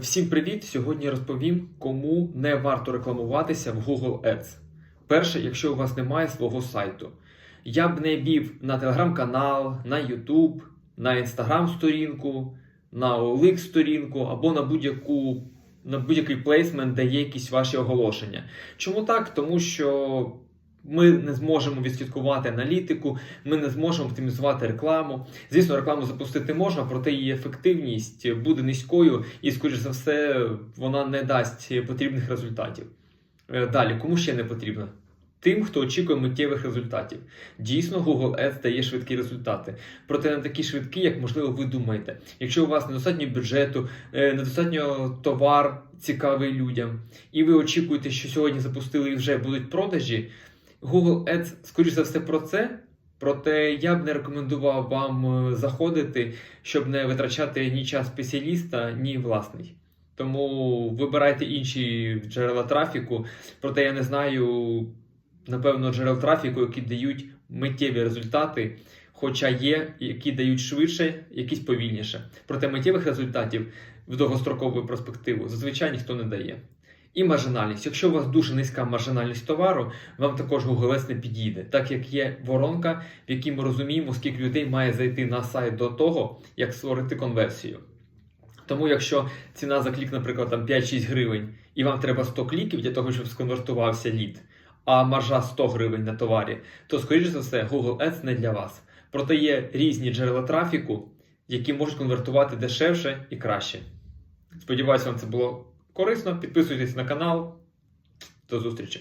Всім привіт! Сьогодні розповім, кому не варто рекламуватися в Google Ads. Перше, якщо у вас немає свого сайту. Я б не вів на телеграм-канал, на YouTube, на інстаграм-сторінку, на OLX сторінку або на будь-яку на будь-який плейсмент, де є якісь ваші оголошення. Чому так? Тому що ми не зможемо відслідкувати аналітику, ми не зможемо оптимізувати рекламу. Звісно, рекламу запустити можна, проте її ефективність буде низькою і, скоріш за все, вона не дасть потрібних результатів. Е, Далі, кому ще не потрібно? Тим, хто очікує миттєвих результатів. Дійсно, Google Ads дає швидкі результати. Проте не такі швидкі, як можливо ви думаєте. Якщо у вас недостатньо бюджету, е, недостатньо товар цікавий людям, і ви очікуєте, що сьогодні запустили і вже будуть продажі. Google Ads, скоріш за все, про це. Проте я б не рекомендував вам е, заходити, щоб не витрачати ні час спеціаліста, ні власний. Тому вибирайте інші джерела трафіку. Проте я не знаю, напевно, джерел трафіку, які дають миттєві результати, хоча є, які дають швидше, якісь повільніше. Проте миттєвих результатів в довгострокову перспективу зазвичай ніхто не дає. І маржинальність. Якщо у вас дуже низька маржинальність товару, вам також Ads не підійде, так як є воронка, в якій ми розуміємо, скільки людей має зайти на сайт до того, як створити конверсію. Тому, якщо ціна за клік, наприклад, там 5-6 гривень, і вам треба 100 кліків для того, щоб сконвертувався лід, а маржа 100 гривень на товарі, то, скоріш за все, Google Ads не для вас. Проте є різні джерела трафіку, які можуть конвертувати дешевше і краще. Сподіваюся, вам це було корисно. Підписуйтесь на канал. До зустрічі!